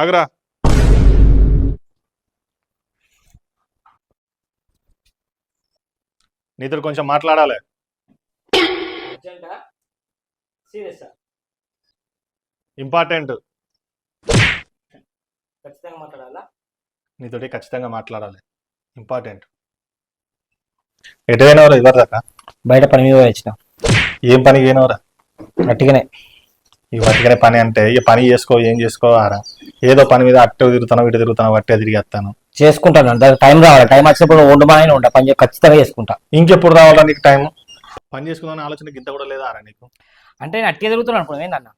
ఆగరా. నీతో కొంచెం మాట్లాడాలి. ఇంపార్టెంట్. ఖచ్చితంగా మాట్లాడాలా? నీతోటి ఖచ్చితంగా మాట్లాడాలి. ఇంపార్టెంట్. ఎటు పోయినవరా ఇవ్వరు దాకా బయట పని మీద వచ్చిన. ఏం పని పోయినవరా? గట్టిగానే. ఈ వట్టిగానే పని అంటే ఇక పని చేసుకో ఏం చేసుకోవారా ఏదో పని మీద అట్టు తిరుగుతాను ఇటు తిరుగుతాను వట్టే తిరిగేస్తాను. చేసుకుంటాను. దానికి టైం రావాలి. టైం వచ్చినప్పుడు ఉండమని ఉంటా. పని ఖచ్చితంగా చేసుకుంటా. ఇంకెప్పుడు రావాలా నీకు టైం? పని చేసుకుందాం ఆలోచన ఇంత కూడా లేదా రా నీకు? అంటే నేను అట్టిగా తిరుగుతున్నాను అనుకో ఏందన్న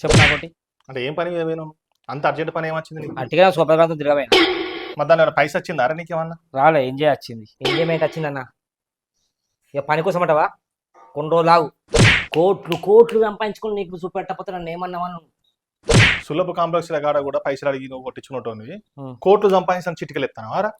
చెప్పు నాకోటి అంటే ఏం పని మీద పోయినావు? అంత అర్జెంట్ పని ఏమొచ్చింది నీకు? అట్టిగా సూపర్ తిరగపోయినా మరి దాని ఏమైనా పైసా వచ్చిందా అరే నీకేమన్నా రాలే ఎంజాయ్ వచ్చింది. ఎంజాయ్మెంట్ వచ్చిందన్న ఇక పని కోసం అంటవా? కొన్ని రోజులు ఆగు. కోట్లు కోట్లు సంపాదించుకుని నీకు చూపెట్టకపోతే నన్ను ఏమన్నావా సులభ కాంప్లెక్స్ కాడ కూడా పైసలు అడిగి నువ్వు కొట్టించుకున్నట్టు. కోట్లు సంపాదించిన చిటికలు ఎత్తాను. ఆరా.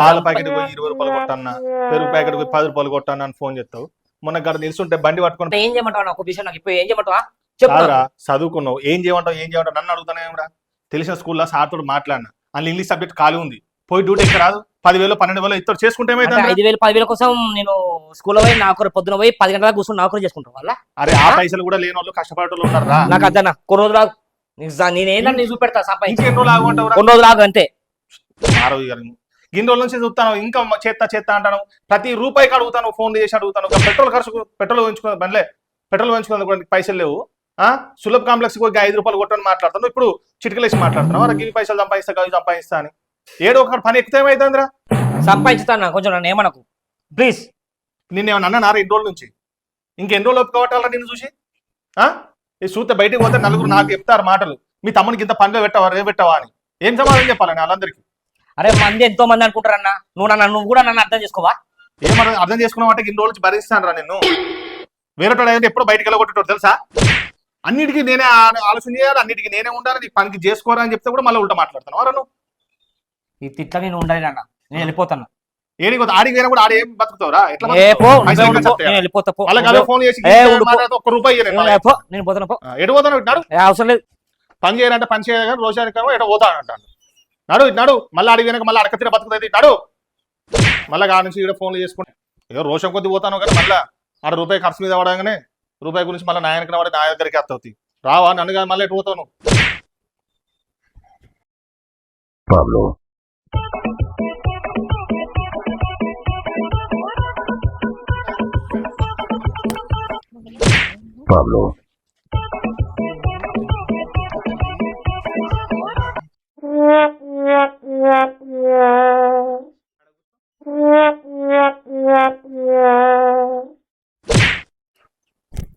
పాల ప్యాకెట్ పోయి ఇరవై రూపాయలు కొట్టన్నా పెరుగు ప్యాకెట్ పోయి పది రూపాయలు కొట్టాను అని ఫోన్ చేస్తావు. మొన్న గడ నిల్చుంటే బండి పట్టుకొని అంటే ఏం చేయమంటావా నాకు? విషయం నాకు ఇప్పుడు ఏం చేయమంటావా? కాదురా. చదువుకున్నావు. ఏం చేయమంటావు ఏం చేయమంటావు? నన్ను అడుగుతానే తెలిసిన స్కూల్లో సార్ తోడు మాట్లాడినా. అందులో ఇంగ్లీష్ సబ్జెక్ట్ ఖాళీ ఉంది. పోయి డ్యూటీ రాదు. పదివేలు పన్నెండు వేలు ఇద్దరు చేసుకుంటే ఐదు వేలు పదివేల కోసం నేను స్కూల్లో పోయి నాకు పొద్దున పోయి పది గంటల కూర్చొని నాకు చేసుకుంటాం వల్ల అరే ఆ పైసలు కూడా లేని వాళ్ళు కష్టపడేటోళ్ళు ఉన్నారు రా నాకు అద్దన్న కొన్ని రోజులు ఆగు. నీకు జా- నేనేందని నేను చూపెడతా సంపాదించి. ఇంకెన్ని రోజులు ఆగుంటావు కొన్ని రోజులు ఆగు అంతే. ఇన్ని రోజుల నుంచి చూస్తాను. ఇంకా చేత్తా చేత్తా అంటాను. ప్రతి రూపాయికి అడుగుతాను ఫోన్ చేసి అడుగుతాను. పెట్రోల్ ఖర్చు పెట్రోల్ పెంచుకున్న బండ్లే. పెట్రోల్ పెంచుకున్నందుకు పైసలు లేవు. ఆ? సులభ కాంప్లెక్స్ పోయి ఐదు రూపాయలు కొట్టని మాట్లాడుతాను ఇప్పుడు చిటికలేసి మాట్లాడుతున్నావు? అరే ఇవి పైసలు సంపాదిస్తా అవి సంపాదిస్తా అని. ఏడో ఒక పని ఎక్కితే ఏమైతుందిరా? సంపాదించుతాను? కొంచెం నన్ను ఏమనకు. ప్లీజ్. నిన్న ఏమన్నా అన్నా రెండు రోజుల నుంచి? ఇంకెన్ని రోజులు ఒప్పుకోవటాలరా నిన్ను చూసి? ఆ? ఈ చూస్తే బయటికి పోతే నలుగురు నాకు చెప్తారు మాటలు. మీ తమ్మునికి ఇంత పనిలో పెట్టవా రే పెట్టవా అని. ఏం సమాధానం చెప్పాలని వాళ్ళందరికీ? అరే మంది ఎంతో మంది అనుకుంటారన్న నువ్వు నన్ను నువ్వు కూడా నన్ను అర్థం చేసుకోవా? ఏమన్నా అర్థం చేసుకున్నావు అంటే ఇన్ని రోజుల నుంచి భరిస్తాను రా నిన్ను. వేరేటోడు అయితే ఎప్పుడో బయటికి వెళ్ళగొట్టేటోడు తెలుసా? అన్నిటికీ నేనే ఆలోచన చేయాలి అన్నిటికీ నేనే ఉండాలి నీ పనికి చేసుకోరా అని చెప్తే కూడా మళ్ళీ ఉల్టా మాట్లాడుతాను వారా నువ్వు? ఈ తిట్ల నేను ఉండాలి అన్న నేను వెళ్ళిపోతాను ఏడికి ఆడికి పోయినా కూడా ఆడే ఏం బతుకుతావురా? ఎట్లా వాళ్ళకి ఫోన్ చేసి ఒక్క రూపాయి నేను. ఏ, పో, నేను పోతాను పో. ఆ, ఎటు పోతాను నాడు? ఏ, అవసరం లేదు. పని చేయాలంటే పని చేయాలి కానీ రోజు ఎక్కడ ఎటు పోతాను అంటాను నడు ఇటు నడు మళ్ళీ అడిగి వెనక మళ్ళీ అడక తిన బతుకుతుంది నడు. మళ్ళీ కాడ నుంచి ఇక్కడ ఫోన్లు చేసుకుంటే. ఏదో రోషం కొద్ది పోతాను కానీ మళ్ళీ ఆడ రూపాయి ఖర్చు మీద పడగానే రూపాయి గురించి మళ్ళీ నా వెనక వాడి నా దగ్గరికి వస్తావు రావా నన్ను కాదు మళ్ళీ ఎటు పోతావు Pablo. Pablo.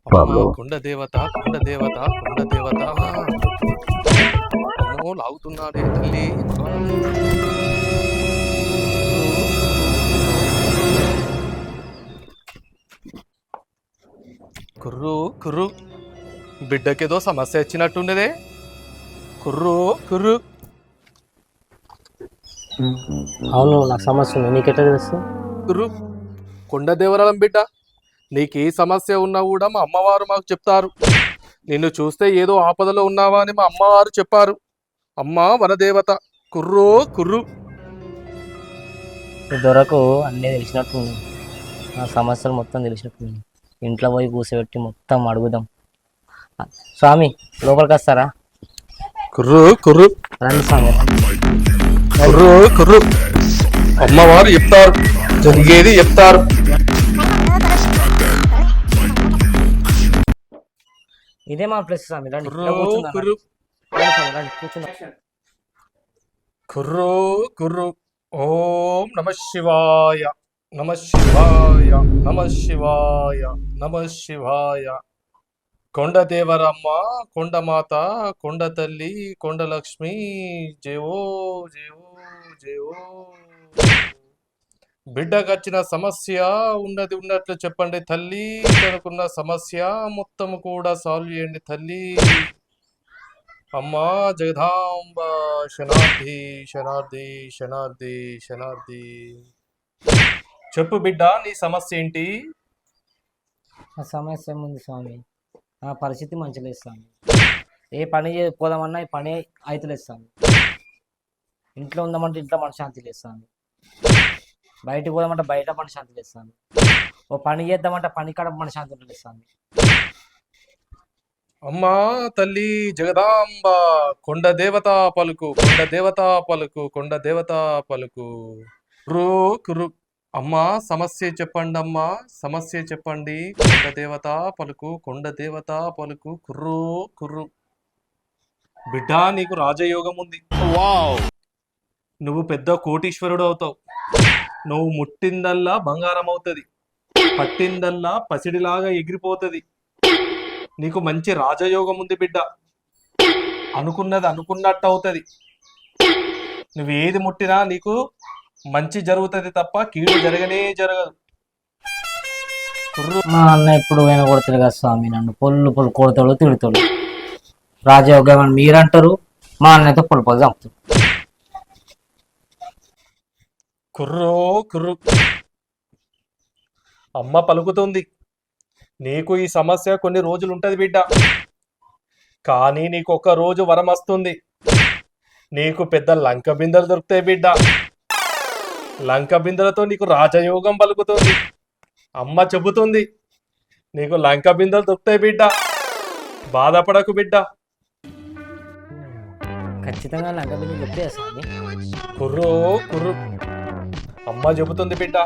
Pablo. కుండ దేవత కుండ దేవత కుండ దేవత లాగుతున్నాడే తల్లి కుర్రు కుర్రు. బిడ్డకేదో సమస్య వచ్చినట్టుండదే కుర్రు కుర్రు. అవును నాకు సమస్య ఉంది. నీకెట్లా తెలుసు? కుర్రు. కొండ దేవరాలం బిడ్డ నీకు ఏ సమస్య ఉన్నా కూడా మా అమ్మవారు మాకు చెప్తారు. నిన్ను చూస్తే ఏదో ఆపదలో ఉన్నావా అని మా అమ్మవారు చెప్పారు. అమ్మ వనదేవత కుర్రో కుర్రు. దొరకు అన్నీ తెలిసినట్టుంది నా సమస్యలు మొత్తం తెలిసినట్టుంది ఇంట్లో పోయి కూర్చోబెట్టి మొత్తం అడుగుదాం. స్వామి లోపలికి వస్తారా? కుర్రు కుర్రు. రండి స్వామి. కుర్రు కుర్రు. అమ్మవారు చెప్తారు. జరిగేది చెప్తారు. ఇదే మా ప్లేస్ స్వామి. రండి కుర్రు కుర్రు కుర్రు. ఓం నమ శివాయ. నమ శివాయ నమ శివాయ నమ శివాయ. కొండదేవరమ్మ కొండమాత కొండ తల్లి కొండలక్ష్మి జేవో జయో జయో జయో. బిడ్డకచ్చిన సమస్య ఉన్నది ఉన్నట్లు చెప్పండి తల్లి తనకున్న సమస్య మొత్తం కూడా సాల్వ్ చేయండి తల్లి. అమ్మా జగదాంబ శనార్థి శనార్థి శనార్థి శనార్థి చెప్పు బిడ్డ నీ సమస్య ఏంటి? నా సమస్య ఏముంది స్వామి? నా పరిస్థితి మంచిగా లేదు స్వామి. ఏ పని పోదామన్నా ఈ పని అయితలేదు స్వామి. ఇంట్లో ఉందామంటే ఇంట్లో మనశ్శాంతి లేదు స్వామి. బయటికి పోదామంటే బయట మనశ్శాంతి లేదు స్వామి. ఓ పని చేద్దామంటే పని కాడ మనశ్శాంతి ఉంటుంది స్వామి. అమ్మా తల్లి జగదాంబ కొండ దేవత పలుకు కొండ దేవత పలుకు కొండ దేవత పలుకు. రో కురు అమ్మా సమస్య చెప్పండి అమ్మా సమస్య చెప్పండి. కొండ దేవత పలుకు కొండ దేవత పలుకు కుర్రో కుర్రు. బిడ్డ నీకు రాజయోగం ఉంది నువ్వు పెద్ద కోటీశ్వరుడు అవుతావు నువ్వు ముట్టిందల్లా బంగారం అవుతుంది పట్టిందల్లా పసిడిలాగా ఎగిరిపోతుంది. నీకు మంచి రాజయోగం ఉంది బిడ్డ. అనుకున్నది అనుకున్నట్టు అవుతుంది నువ్వు ఏది ముట్టినా నీకు మంచి జరుగుతుంది తప్ప కీడు జరగనే జరగదు. కుర్రు మా అన్న ఎప్పుడు పోయినా కొడతాడు కదా స్వామి నన్ను పొల్లు పొల్లు కొడతాడు తిడతాడు. రాజయోగం అని మీరంటారు? మా అన్నతో పొల్లు పొల్లు చంపుతాడు. కుర్రో కుర్రు. అమ్మ పలుకుతుంది. నీకు ఈ సమస్య కొన్ని రోజులు ఉంటది బిడ్డ. కానీ నీకు ఒక రోజు వరం వస్తుంది నీకు పెద్ద లంక బిందెలు దొరుకుతాయి బిడ్డ. లంక బిందెలతో నీకు రాజయోగం పలుకుతుంది. అమ్మ చెబుతుంది నీకు లంక బిందెలు దొరుకుతాయి బిడ్డ. బాధపడకు బిడ్డ. ఖచ్చితంగా లంక స్వామి? కుర్రో కుర్రు. అమ్మ చెబుతుంది బిడ్డ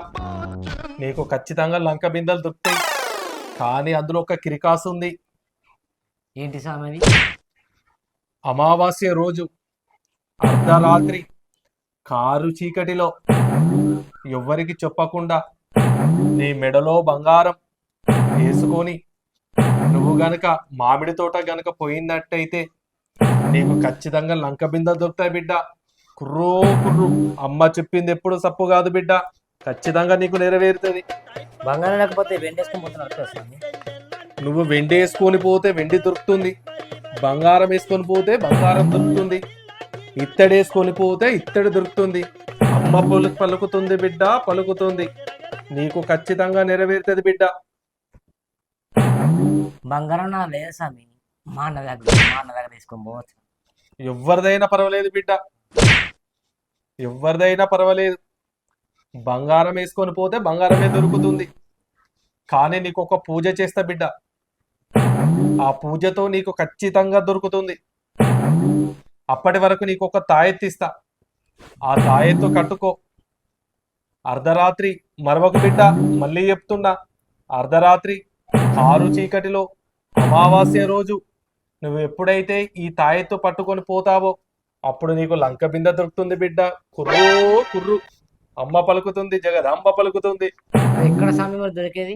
నీకు ఖచ్చితంగా లంక బిందెలు దొరుకుతాయి. కానీ అందులో ఒక కిరికాసు ఉంది. ఏంటి స్వామి అమావాస్య రోజు అర్ధరాత్రి. కారు చీకటిలో. ఎవ్వరికి చెప్పకుండా నీ మెడలో బంగారం వేసుకొని నువ్వు గనక మామిడి తోట గనక పోయినట్టయితే నీకు ఖచ్చితంగా లంక బింద దొరుకుతాయి బిడ్డ. కుర్రో కుర్రు. అమ్మ చెప్పింది ఎప్పుడు సప్పు కాదు బిడ్డ. ఖచ్చితంగా నీకు నెరవేరుతుంది. బంగారం లేకపోతే స్వామి? నువ్వు వెండి వేసుకొని పోతే వెండి దొరుకుతుంది. బంగారం వేసుకొని పోతే బంగారం దొరుకుతుంది. ఇత్తడి వేసుకొని పోతే ఇత్తడి దొరుకుతుంది. అమ్మ పలు పలుకుతుంది బిడ్డ పలుకుతుంది. నీకు ఖచ్చితంగా నెరవేరుతుంది బిడ్డ. బంగారం నా లేదు స్వామి. మా అన్న దగ్గర మా అన్న దగ్గర తీసుకొని పోవచ్చు. ఎవరిదైనా పర్వాలేదు బిడ్డ. ఎవరిదైనా పర్వాలేదు. బంగారం వేసుకొని పోతే బంగారమే దొరుకుతుంది. కానీ నీకు ఒక పూజ చేస్తా బిడ్డ. ఆ పూజతో నీకు ఖచ్చితంగా దొరుకుతుంది. అప్పటి వరకు నీకు ఒక తాయెత్తిస్తా ఆ తాయెత్తు కట్టుకో. అర్ధరాత్రి మరొక బిడ్డ మళ్ళీ చెప్తున్నా అర్ధరాత్రి కారు చీకటిలో అమావాస్య రోజు నువ్వు ఎప్పుడైతే ఈ తాయెత్తు పట్టుకొని పోతావో అప్పుడు నీకు లంక బిందె దొరుకుతుంది బిడ్డ. కుర్రో కుర్రు. అమ్మ పలుకుతుంది జగదాంబ పలుకుతుంది. ఎక్కడ మరి దొరికేది?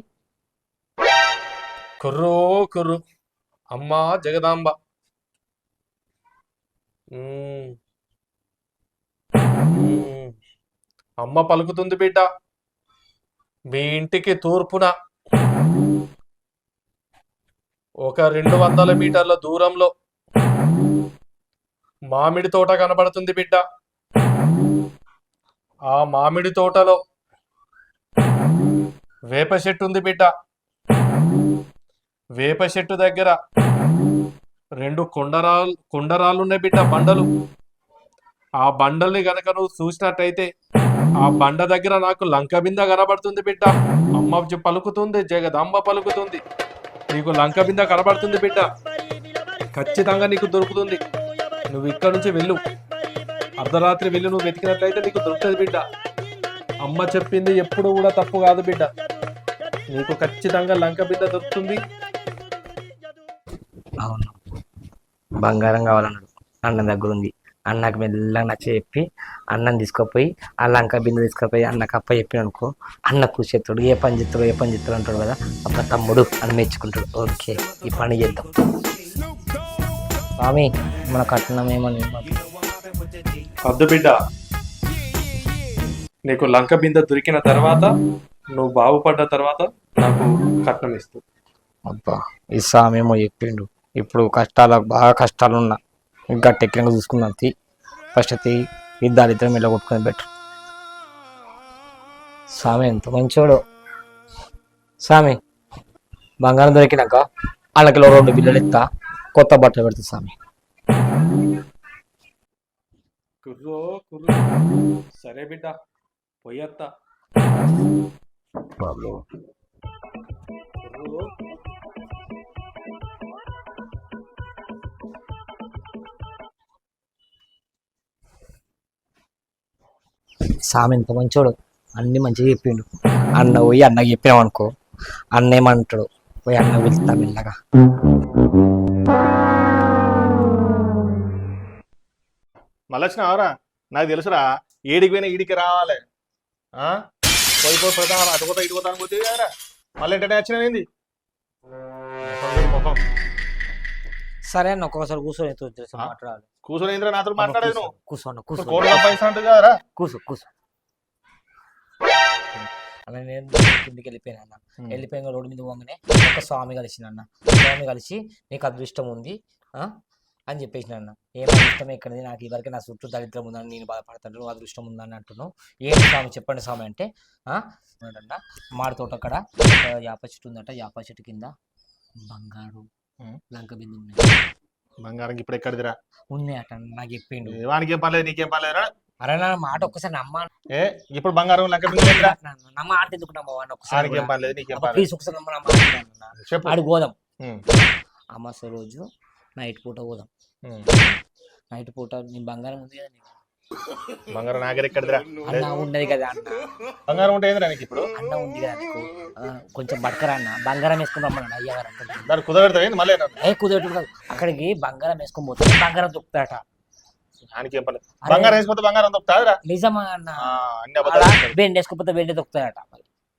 కుర్రో కుర్రు. అమ్మ జగదాంబ. అమ్మ పలుకుతుంది బిడ్డ. మీ ఇంటికి తూర్పున ఒక రెండు వందల మీటర్ల దూరంలో మామిడి తోట కనబడుతుంది బిడ్డ. ఆ మామిడి తోటలో వేప చెట్టు ఉంది బిడ్డ. వేప చెట్టు దగ్గర రెండు కొండరాలు కొండరాళ్ళు ఉన్నాయి బిడ్డ బండలు. ఆ బండల్ని గనక నువ్వు చూసినట్టయితే ఆ బండ దగ్గర నాకు లంక బింద కనబడుతుంది బిడ్డ. అమ్మ పలుకుతుంది జగదంబ పలుకుతుంది. నీకు లంక బింద కనబడుతుంది బిడ్డ. ఖచ్చితంగా నీకు దొరుకుతుంది. నువ్వు ఇక్కడ నుంచి వెళ్ళు. అర్ధరాత్రి వెళ్ళి నువ్వు వెతికినట్లయితే నీకు దొరుకుతుంది బిడ్డ. అమ్మ చెప్పింది ఎప్పుడు కూడా తప్పు కాదు బిడ్డ. నీకు ఖచ్చితంగా లంక బిడ్డ దొరుకుతుంది. బంగారం కావాలన్నాడు. అన్న దగ్గర ఉంది అన్నకు మెల్లగా నచ్చ చెప్పి అన్నం తీసుకుపోయి ఆ లంక బిందె తీసుకుపోయి అన్నకు అప్ప చెప్పిన అనుకో అన్న కూర్చేస్తాడు ఏ పని చేస్తాడు ఏ పని చేస్తాడు అంటాడు కదా అప్ప తమ్ముడు అని మెచ్చుకుంటాడు. ఓకే ఈ పని చేద్దాం. స్వామి మన కట్నం ఏమని వద్దు బిడ్డ నీకు లంక బిందె దొరికిన తర్వాత నువ్వు బాగుపడ్డ తర్వాత నాకు కట్నం ఇస్తూ. అబ్బా ఈ స్వామి ఏమో చెప్పిండు. ఇప్పుడు కష్టాలు బాగా కష్టాలు ఉన్నా గట్టెక్కినాక చూసుకుందాం. తీ ఫస్ట్ తీ ఈ దారిద్రం ఇలా కొట్టుకుని బెటర్. స్వామి ఎంత మంచోడు. స్వామి బంగారం దొరికినాక వాళ్ళకి రెండు బిల్లలు ఇస్తా కొత్త బట్టలు పెడతా స్వామి. కుర్రో కుర్రో. సరే బిడ్డ పోయత్తా Pablo, కుర్రో సామె ఎంత మంచోడు అన్ని మంచిగా చెప్పిండు. అన్న పోయి అన్నకి చెప్పినాం అనుకో అన్న ఏమంటాడు పోయి అన్న వెళ్తా మెల్లగా. మళ్ళొచ్చిన వచ్చినావరా నాకు తెలుసురా ఏడికి పోయినా ఈడికి రావాలి. ఆ? పోయి పోయి పోతా అటు పోతా ఇటు పోతా అని పోతే కదరా మళ్ళీ ఎంటనే వచ్చిన ఏంది చూడు, ముఖం. సరే అన్న ఒక్కొక్కసారి కూర్చొని ఆ? మాట్లాడాలి. కూర్చొని ఏంద్రా నాతో మాట్లాడేది నువ్వు? ఇప్పుడు కూర్చో. కోటి కదరా? కూర్చో కూర్చో. అలా నేను కిందికి వెళ్ళిపోయాను అన్న. వెళ్ళిపోయిన రోడ్డు మీద పోగానే ఒక స్వామి కలిసిన అన్న. స్వామి కలిసి నీకు అదృష్టం ఉంది ఆ? అని చెప్పేసిన అన్న. ఏం అదృష్టం? ఎక్కడిది? నాకు ఇవరకు నా చుట్టూ దరిద్రం ఉందని నేను బాధపడతాను నువ్వు అదృష్టం ఉందని అంటున్నావు. ఏంటి స్వామి? చెప్పండి స్వామి అంటే ఆ? మాడి తోట అక్కడ ఒక యాప చెట్టు ఉందట యాప చెట్టు కింద బంగారు. లంక బిందు ఉన్నాయి బంగారం ఇప్పుడు ఎక్కడిదిరా ఉన్నాయట నాకు చెప్పిండు వానికి ఏం పర్లేదు నీకేం పర్లేదురా అరే నా మాట ఒక్కసారి నమ్మ ఏ ఇప్పుడు బంగారం లంక బిందె? నా మాట ఎందుకు నమ్మవాడిని ఒక్కసారి వానికి ఏం? పర్లేదు నీకేం పర్లేదు ప్లీజ్ ఒకసారి నమ్మ నా మాట వినన్నా. చెప్పు ఆడు పోదాం. అమాస రోజు నైట్ పూట పోదాం. నైట్ పూట నీ బంగారం ఉంది కదా నీకు. బంగారం నాగర్ ఎక్కడిదిరా? అన్న ఉన్నది కదా అన్న. బంగారం ఉంటే ఏందిరా నీకు ఇప్పుడు? అన్న ఉంది కదా నీకు. ఆ, కొంచెం బతకరా అన్న. బంగారం వేసుకుని రమ్మన్నాడు అయ్యగారు అంతా. దాన్ని ఏంది? మళ్ళీ? ఏ కుదిరేటు కాదు. అక్కడికి బంగారం వేసుకొని పోతే బంగారం దొక్కుతాట ఏం పర్లేదు బంగారం వేసిపోతే బంగారం దొరుకుతాదిరా? నిజమా అన్న? అబద్ధాలు. బెండి వేసుకోకపోతే బెండి దొక్కుతాయట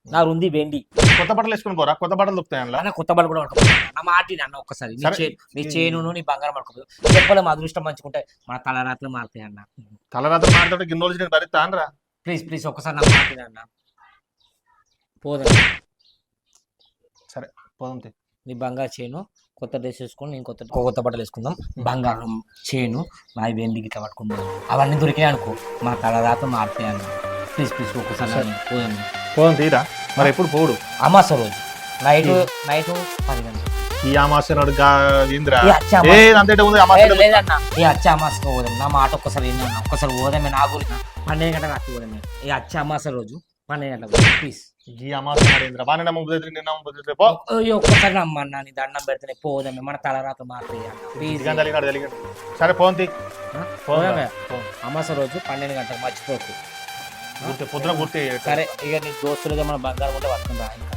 నా ఉంది బెండి. కొత్త బట్టలు వేసుకుని పోరా? కొత్త బట్టలు దొరుకుతాయి అందులో? అన్న కొత్త బళ్ళు కూడా పడుకోపోతా నా మాట అన్న ఒక్కసారి. నీ సరే. చే నీ చేనును నీ బంగారం పడుకోపోదు చెప్పలేము అదృష్టం మంచుకుంటే మన తలరాత్రులు మారుతాయి అన్న. తలరాత్రి మాట్లాడితే గిన్నె రోజు నేను భరిస్తా అనరా? ప్లీజ్ ప్లీజ్ ఒక్కసారి నా మాట అన్న. పోదాం పోదాం తీ. నీ బంగారు చేను కొత్త డ్రెస్ వేసుకొని నేను కొత్త కొత్త బట్టలు వేసుకుందాం. బంగారం చేను నా వెండికి ఇట్లా పట్టుకుందాం. అవన్నీ దొరికినాయి అనుకో మన తలరాత మారుతాయి అన్న. ప్లీజ్ ప్లీజ్ ఒక్కసారి సరే. పోదాం పోదాం తీరా. మరి ఎప్పుడు పోడు అమాస రోజు. నైట్ నైట్ పది గంటలు. ఈ అమాస్య నాడు ఇంద్రా ఈ అచ్చ ఏ అమాస- అంతేట ఉంది ఏ, అమాస్య లేదన్న. ఈ అచ్చ అమాసకు పోదాం. నా మాట ఒక్కసారి ఒక్కసారి పోదామే నా గురించి పన్నెండు గంటల రాత్రి పోదామే. ఈ అచ్చ అమాస రోజు పన్నెండు గంటల ప్లీజ్ ఈ నమ్మ బుద్ధి నిన్న బుద్ధి పో. ఒక్కసారి నమ్మన్నా నీ దండం పెడితేనే పోదామే. మన తలరాత మారుతాయి అన్న ప్లీజ్ ఇదిగా తెలియదు తెలియదు. సరే తీ. పోదామే. అమాస రోజు పన్నెండు గంటలకు మర్చిపోకు. గుర్తు పొద్దున గుర్తు సరే ఇక నీ దోస్తులు మన బంగారం ఉంటే పట్టుకుంటా. ఇంకా